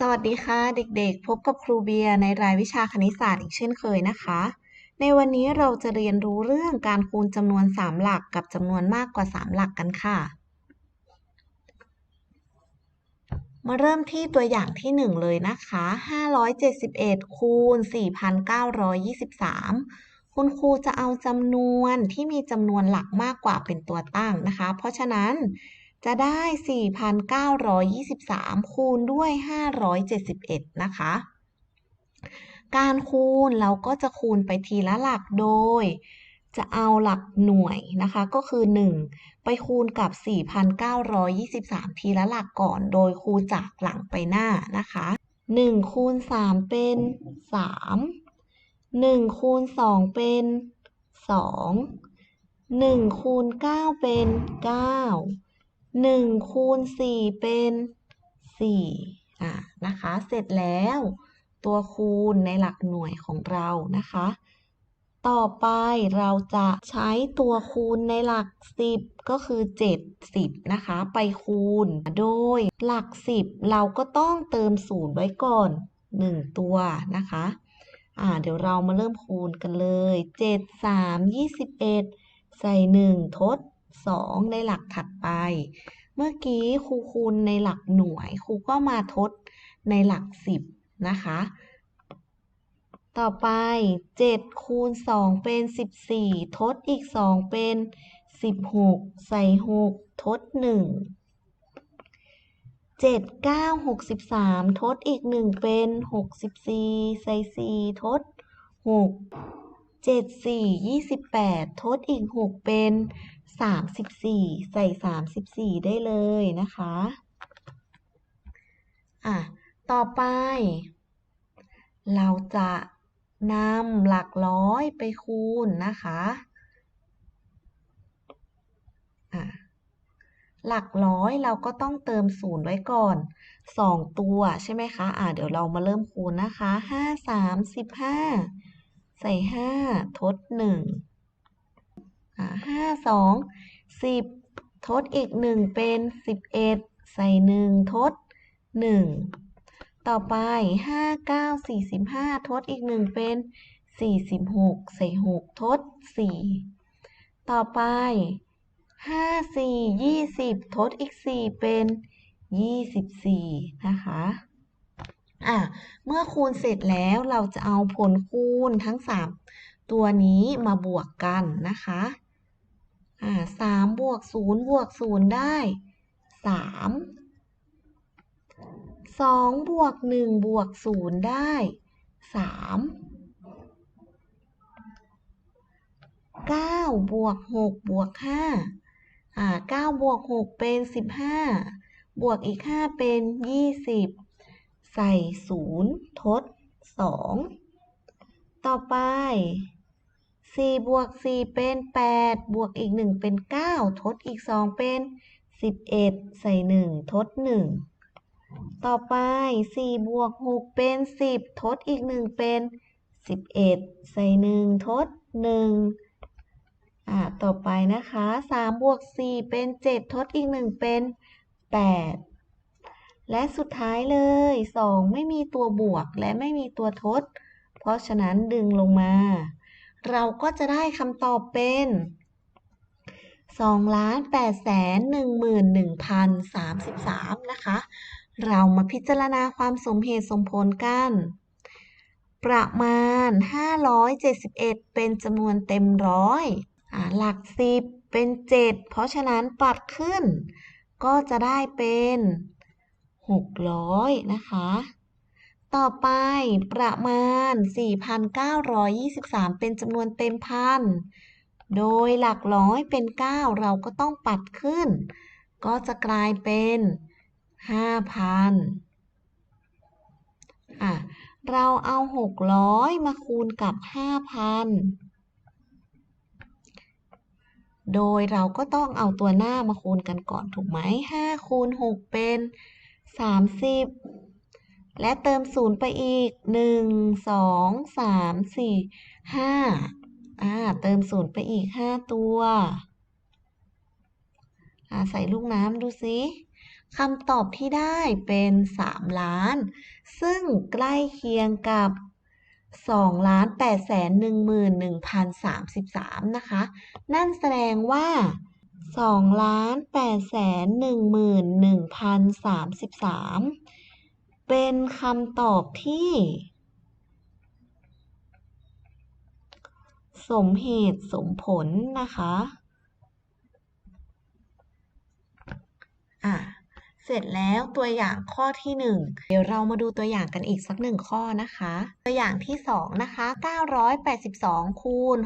สวัสดีค่ะ เด็กๆ พบกับครูเบียร์ในรายวิชาคณิตศาสตร์อีกเช่นเคยนะคะ ในวันนี้เราจะเรียนรู้เรื่องการคูณจำนวน 3 หลักกับจำนวนมากกว่า 3 หลักกันค่ะ มาเริ่มที่ตัวอย่างที่ 1 เลยนะคะ 571 คูณ 4,923 คุณครูจะเอาจำนวนที่มีจำนวนหลักมากกว่าเป็นตัวตั้งนะคะ เพราะฉะนั้น จะได้ 4,923 คูณด้วย 571 นะคะ การคูณเราก็จะคูณไปทีละหลักโดย จะเอาหลักหน่วยนะคะ ก็คือ 1 ไปคูณกับ 4,923 ทีละหลักก่อน โดยคูณจากหลังไปหน้านะคะ 1 คูณ 3 เป็น 3 1 คูณ 2 เป็น 2 1คูณ9เป็น 9 หนึ่งคูณสี่เป็นสี่อะนะคะ เสร็จแล้วตัวคูณในหลักหน่วยของเรานะคะ ต่อไปเราจะใช้ตัวคูณในหลักสิบก็คือเจ็ดสิบนะคะ ไปคูณ โดยหลักสิบเราก็ต้องเติมศูนย์ไว้ก่อนหนึ่งตัวนะคะอ่าเดี๋ยวเรามาเริ่มคูณกันเลยเจ็ดสามยี่สิบเอ็ดใส่หนึ่งทด 2 ในหลักถัดไป เมื่อกี้ครูคูณในหลักหน่วย ครูก็มาทดในหลัก 10 นะคะ ต่อไป7คูณ2เป็น 14 ทดอีก 2 เป็น 16 ใส่ 6 ทด 1 7 9 63 ทดอีก 1 เป็น 64 ใส่ 4 ทด 6 7 4 28 ทดอีก 6 เป็น สามสิบสี่ใส่สามสิบสี่ได้เลยนะคะ อะ ต่อไป เราจะนำหลักร้อยไปคูณนะคะ อะ หลักร้อยเราก็ต้องเติมศูนย์ไว้ก่อนสองตัวใช่ไหมคะ อะ เดี๋ยวเรามาเริ่มคูณนะคะ ห้าสามสิบห้า ใส่ห้าทดหนึ่ง ห้าสองสิบทดอีกหนึ่งเป็นสิบเอ็ดใส่หนึ่งทดหนึ่งต่อไปห้าเก้าสี่สิบห้าทดอีกหนึ่งเป็นสี่สิบหกใส่หกทดสี่ต่อไปห้าสี่ยี่สิบทดอีกสี่เป็นยี่สิบสี่นะคะอะเมื่อคูณเสร็จแล้วเราจะเอาผลคูณทั้งสามตัวนี้มาบวกกันนะคะ อ่าสามบวกศูนย์บวกศูนย์ได้สามสองบวกหนึ่งบวกศูนย์ได้สามเก้าบวกหกบวกห้าอ่าเก้าบวกหกเป็นสิบห้าบวกอีกห้าเป็นยี่สิบใส่ศูนย์ทดสองต่อไป สี่บวกสี่เป็นแปดบวกอีกหนึ่งเป็นเก้าทดอีกสองเป็นสิบเอ็ดใส่หนึ่งทดหนึ่งต่อไปสี่บวกหกเป็นสิบทดอีกหนึ่งเป็นสิบเอ็ดใส่หนึ่งทดหนึ่งอ่า ต่อไปนะคะสามบวกสี่เป็นเจ็ดทดอีกหนึ่งเป็นแปดและสุดท้ายเลยสองไม่มีตัวบวกและไม่มีตัวทด เพราะฉะนั้นดึงลงมา เราก็จะได้คำตอบเป็น2ล้าน8แสน11,033 นะคะ เรามาพิจารณาความสมเหตุสมผลกัน ประมาณ 571 เป็นจำนวนเต็มร้อยหลัก 10 เป็น 7 เพราะฉะนั้นปัดขึ้น ก็จะได้เป็น 600 นะคะ ต่อไปประมาณ 4,923 เป็นจำนวนเต็มพัน โดยหลักร้อยเป็น 9 เราก็ต้องปัดขึ้น ก็จะกลายเป็น 5,000อะเราเอา 600 มาคูณกับ 5,000 โดยเราก็ต้องเอาตัวหน้ามาคูณกันก่อนถูกไหม5คูณ6เป็น 30 และเติมศูนย์ไปอีกหนึ่งสองสามสี่ห้าอ่าเติมศูนย์ไปอีกห้าตัวอ่าใส่ลูกน้ำดูสิคำตอบที่ได้เป็น3ล้าน ซึ่งใกล้เคียงกับ2ล้าน8แสน11,033นหนึ่งพันสามสิบสามนะคะ นั่นแสดงว่า2ล้าน8แสน11,033 เป็นคำตอบที่ สมเหตุสมผลนะคะ อะ เสร็จแล้วตัวอย่างข้อที่ 1 เดี๋ยวเรามาดูตัวอย่างกันอีกสักหนึ่งข้อนะคะ ตัวอย่างที่ 2 นะคะ 982 คูณ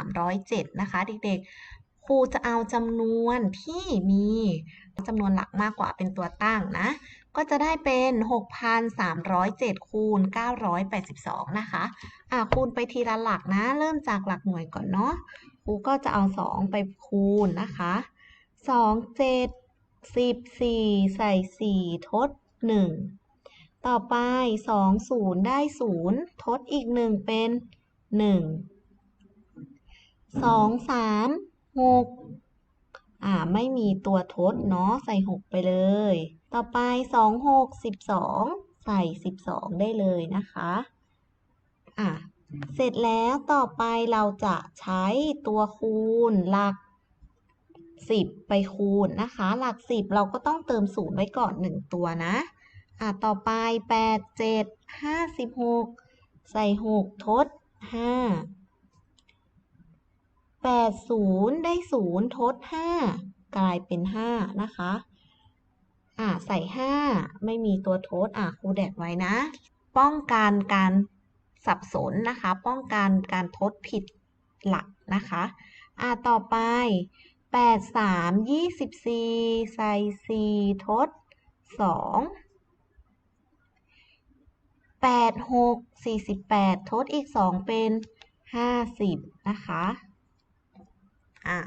6,307 นะคะ เด็กๆ ครูจะเอาจำนวนที่มีจำนวนหลักมากกว่าเป็นตัวตั้งนะ ก็จะได้เป็น 6,307 คูณ 982 นะคะ อะคูณไปทีละหลักนะ เริ่มจากหลักหน่วยก่อนเนาะ ครูก็จะเอา 2 ไปคูณนะคะ 2 7 14 ใส่ 4 ทด 1 ต่อไป 2 0 ได้ 0 ทดอีก 1 เป็น 1 2 3 6 อ่า ไม่มีตัวทดเนาะใส่ 6 ไปเลย ต่อไป 2 6 12 ใส่ 12 ได้เลยนะคะ อะเสร็จแล้วต่อไปเราจะใช้ตัวคูณหลัก 10 ไปคูณนะคะ หลัก 10 เราก็ต้องเติม0ไว้ก่อน 1 ตัวนะ อะต่อไป 8 7 56 ใส่ 6 ทด 5 8 0 ได้ 0 ทด 5 กลายเป็น 5 นะคะ อะใส่ 5 ไม่มีตัวทด อะครูแดกไว้นะ ป้องกันการสับสนนะคะ ป้องกันการทดผิดหลักนะคะ อะต่อไป 8 3 24 ใส่ 4 ทด 2 8 6 48 ทดอีก 2 เป็น 50 นะคะ อะ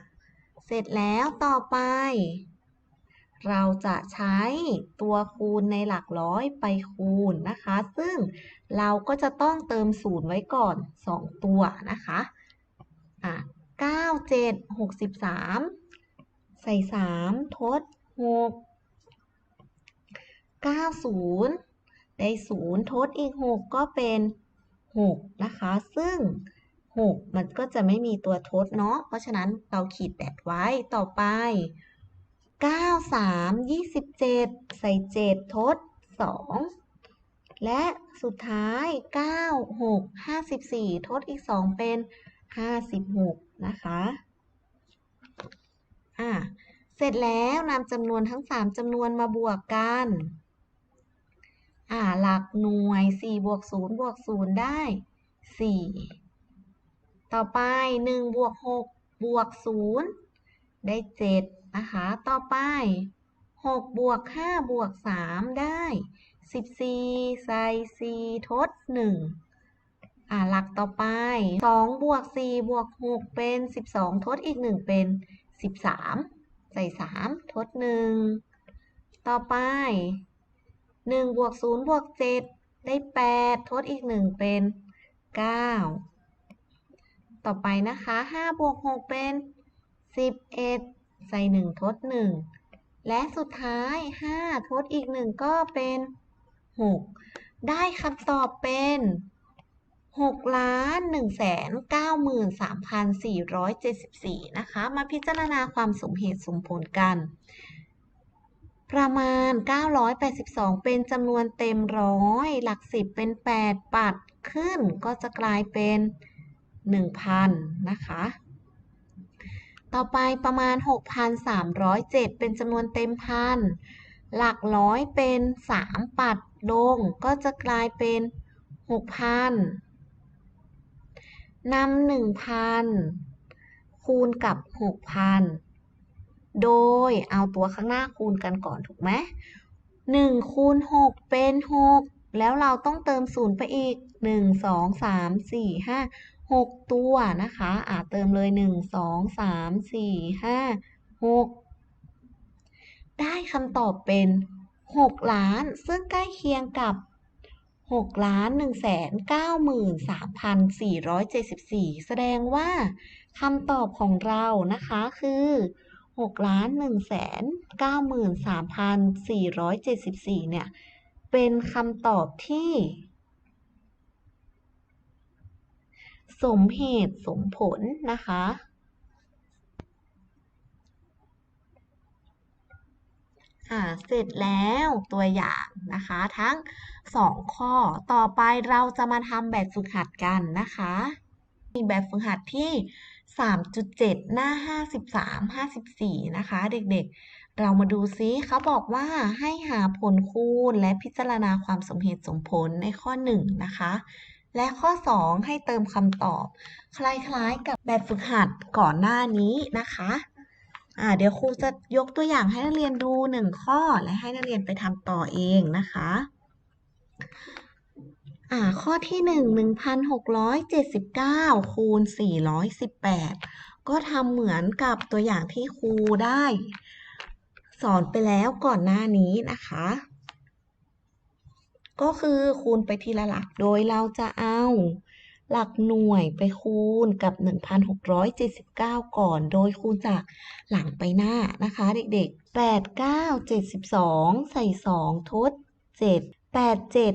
เสร็จแล้วต่อไป เราจะใช้ตัวคูณในหลักร้อยไปคูณนะคะ ซึ่งเราก็จะต้องเติม0ไว้ก่อน 2 ตัวนะคะ อะ9 7 63ใส่3ทด6 90ได้0ทดอีก6ก็เป็น6นะคะ ซึ่ง 6 มันก็จะไม่มีตัวทดเนาะ เพราะฉะนั้นเราขีดแดดไว้ ต่อไป 9 3 27 ใส่ 7 ทด 2 และสุดท้าย 9 6 54 ทดอีก 2 เป็น 56 นะคะอะเสร็จแล้วนำจำนวนทั้ง 3จำนวนมาบวกกันอ่าหลักหน่วย 4 บวก 0 บวก 0 ได้ 4 ต่อไป1บวก6บวก0ได้7นะคะ ต่อไป6บวก5บวก3ได้14ใส่4ทด 1 อ่าหลักต่อไป2บวก4บวก6เป็น 12 ทดอีก 1 เป็น 13 ใส่ 3 ทด 1 ต่อไป1บวก0บวก7ได้ 8 ทดอีก 1 เป็น 9 ต่อไปนะคะ5บวก6เป็น 11 ใส่ 1 ทด 1 และสุดท้าย 5 ทดอีก 1 ก็เป็น 6 ได้คำตอบเป็น6ล้าน1แสน93,474 นะคะ มาพิจารณาความสมเหตุสมผลกัน ประมาณ 982 เป็นจำนวนเต็มร้อย หลักสิบเป็น 8 ปัดขึ้นก็จะกลายเป็น 1,000 นะคะ ต่อไปประมาณ 6,307 เป็นจำนวนเต็มพัน หลักร้อยเป็น 3 ปัดลง ก็จะกลายเป็น 6,000นำหนึ่งพันคูณกับหกพันโดยเอาตัวข้างหน้าคูณกันก่อนถูกไหมหนึ่งคูณหกเป็นหกแล้วเราต้องเติมศูนย์ไปอีกหนึ่งสองสามสี่ห้า หกตัวนะคะอ่าเติมเลยหนึ่งสองสามสี่ห้าหกได้คำตอบเป็นหกล้านซึ่งใกล้เคียงกับ6ล้าน1แสน93,474แสดงว่าคำตอบของเรานะคะคือหกล้านหนึ่งแสนเก้าหมื่นสามพันสี่ร้อยเจ็ดสิบสี่เนี่ย เป็นคำตอบที่ สมเหตุสมผลนะคะอ่าเสร็จแล้วตัวอย่างนะคะทั้งสองข้อต่อไปเราจะมาทำแบบฝึกหัดกันนะคะมีแบบฝึกหัดที่ 3.7 หน้า 53 54 นะคะ เด็กๆ เรามาดูซิเขาบอกว่าให้หาผลคูณและพิจารณาความสมเหตุสมผลในข้อ 1 นะคะ และข้อ 2 ให้เติมคำตอบ คล้ายๆกับแบบฝึกหัดก่อนหน้านี้นะคะอ่าเดี๋ยวครูจะยกตัวอย่างให้นักเรียนดูหนึ่งข้อและให้นักเรียนไปทำต่อเองนะคะอ่าข้อที่หนึ่งหนึ่งพันหกร้อยเจ็ดสิบเก้าคูณสี่ร้อยสิบแปดก็ทำเหมือนกับตัวอย่างที่ครูได้ สอนไปแล้วก่อนหน้านี้นะคะ ก็คือคูณไปทีละหลัก โดยเราจะเอาหลักหน่วยไปคูณกับ 1,679 ก่อน โดยคูณจากหลังไปหน้านะคะ เด็กๆ 8 9 72 ใส่ 2 ทด 7 8 7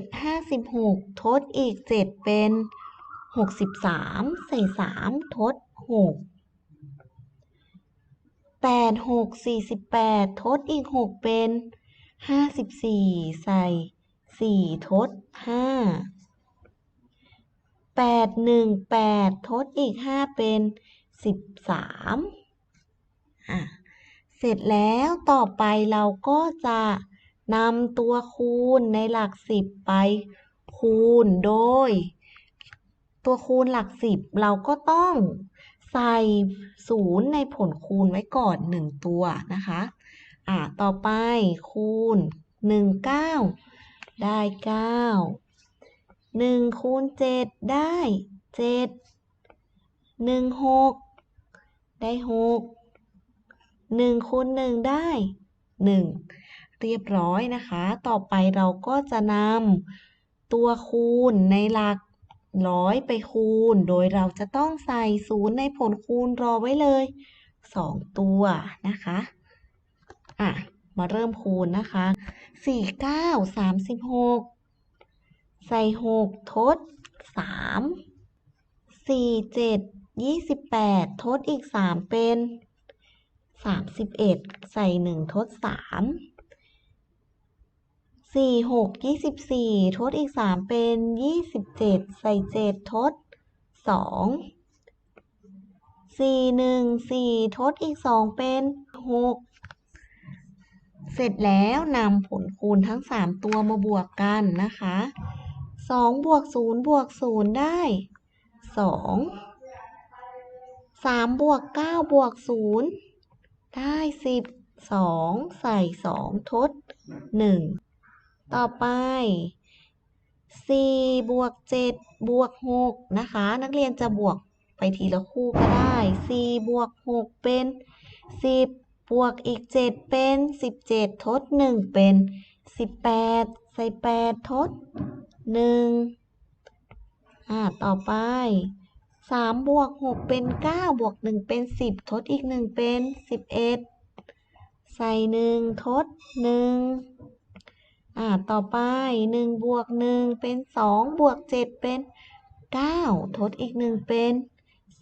56 ทดอีก 7 เป็น 63 ใส่ 3 ทด 6 8 6 48 ทดอีก 6 เป็น 54 ใส่ 4ทด5แปดหนึ่งแปดทดอีกห้าเป็นสิบสามอะเสร็จแล้วต่อไปเราก็จะนำตัวคูณในหลักสิบไปคูณโดย ตัวคูณหลักสิบเราก็ต้องใส่ศูนย์ในผลคูณไว้ก่อนหนึ่งตัวนะคะ อะต่อไปคูณหนึ่งเก้า ได้เก้าหนึ่งคูณเจ็ดได้เจ็ดหนึ่งหกได้หกหนึ่งคูณหนึ่งได้หนึ่งเรียบร้อยนะคะ ต่อไปเราก็จะนำตัวคูณในหลักร้อยไปคูณ โดยเราจะต้องใส่ศูนย์ในผลคูณรอไว้เลยสองตัวนะคะ อะ มาเริ่มคูณนะคะสี่เก้าสามสิบหกใส่หกทดสามสี่เจ็ดยี่สิบแปดทดอีกสามเป็นสามสิบเอ็ดใส่หนึ่งทดสามสี่หกยี่สิบสี่ทดอีกสามเป็นยี่สิบเจ็ดใส่เจ็ดทดสองสี่หนึ่งสี่ทดอีกสองเป็นหก เสร็จแล้วนำผลคูณทั้งสามตัวมาบวกกันนะคะสองบวกศูนย์บวกศูนย์ได้สองสามบวกเก้าบวกศูนย์ได้สิบสองใส่สองทดหนึ่งต่อไปสี่บวกเจ็ดบวกหกนะคะ นักเรียนจะบวกไปทีละคู่ก็ได้สี่บวกหกเป็นสิ บวกอีกเจ็ดเป็นสิบเจ็ดทดหนึ่งเป็นสิบแปดใส่แปดทดหนึ่งอ่า ต่อไปสามบวกหกเป็นเก้าบวกหนึ่งเป็นสิบทดอีกหนึ่งเป็นสิบเอ็ดใส่หนึ่งทดหนึ่งอ่า ต่อไปหนึ่งบวกหนึ่งเป็นสองบวกเจ็ดเป็นเก้าทดอีกหนึ่งเป็น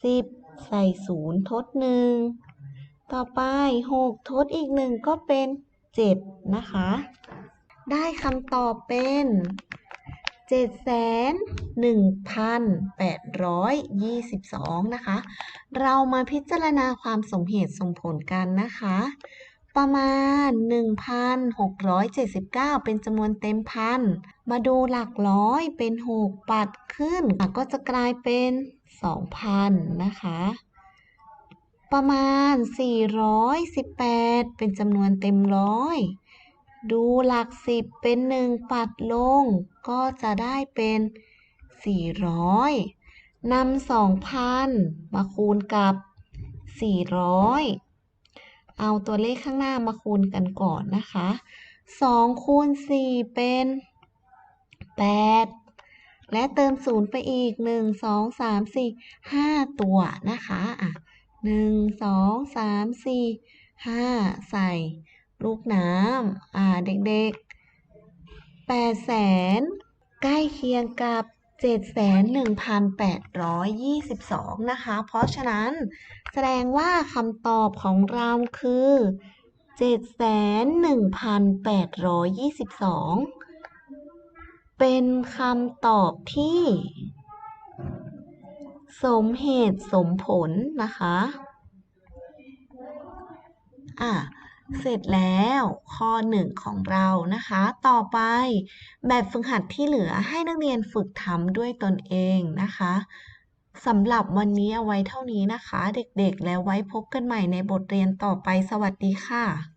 สิบใส่ศูนย์ทดหนึ่ง ต่อไปหกทดอีกหนึ่งก็เป็นเจ็ดนะคะ ได้คำตอบเป็นเจ็ดแสนหนึ่งพันแปดร้อยยี่สิบสองนะคะ เรามาพิจารณาความสมเหตุสมผลกันนะคะ ประมาณ 1,679 เป็นจำนวนเต็มพัน มาดูหลักร้อยเป็น 6 ปัดขึ้น ก็จะกลายเป็น 2,000 นะคะ ประมาณ 418 เป็นจำนวนเต็มร้อย ดูหลักสิบเป็นหนึ่งปัดลง ก็จะได้เป็นสี่ร้อยนำสองพันมาคูณกับสี่ร้อยเอาตัวเลขข้างหน้ามาคูณกันก่อนนะคะสองคูณสี่เป็นแปดและเติมศูนย์ไปอีกหนึ่งสองสามสี่ห้าตัวนะคะอะ หนึ่งสองสามสี่ห้าใส่ ลูกน้ำอ่าเด็กๆแปดแสนใกล้เคียงกับเจ็ดแสนหนึ่งพันแปดร้อยยี่สิบสองนะคะ เพราะฉะนั้นแสดงว่าคำตอบของเราคือเจ็ดแสนหนึ่งพันแปดร้อยยี่สิบสองเป็นคำตอบที่ สมเหตุสมผลนะคะ อะเสร็จแล้วข้อหนึ่งของเรานะคะ ต่อไปแบบฝึกหัดที่เหลือให้นักเรียนฝึกทำด้วยตนเองนะคะสำหรับวันนี้เอาไว้เท่านี้นะคะ เด็กๆ แล้วไว้พบกันใหม่ในบทเรียนต่อไปสวัสดีค่ะ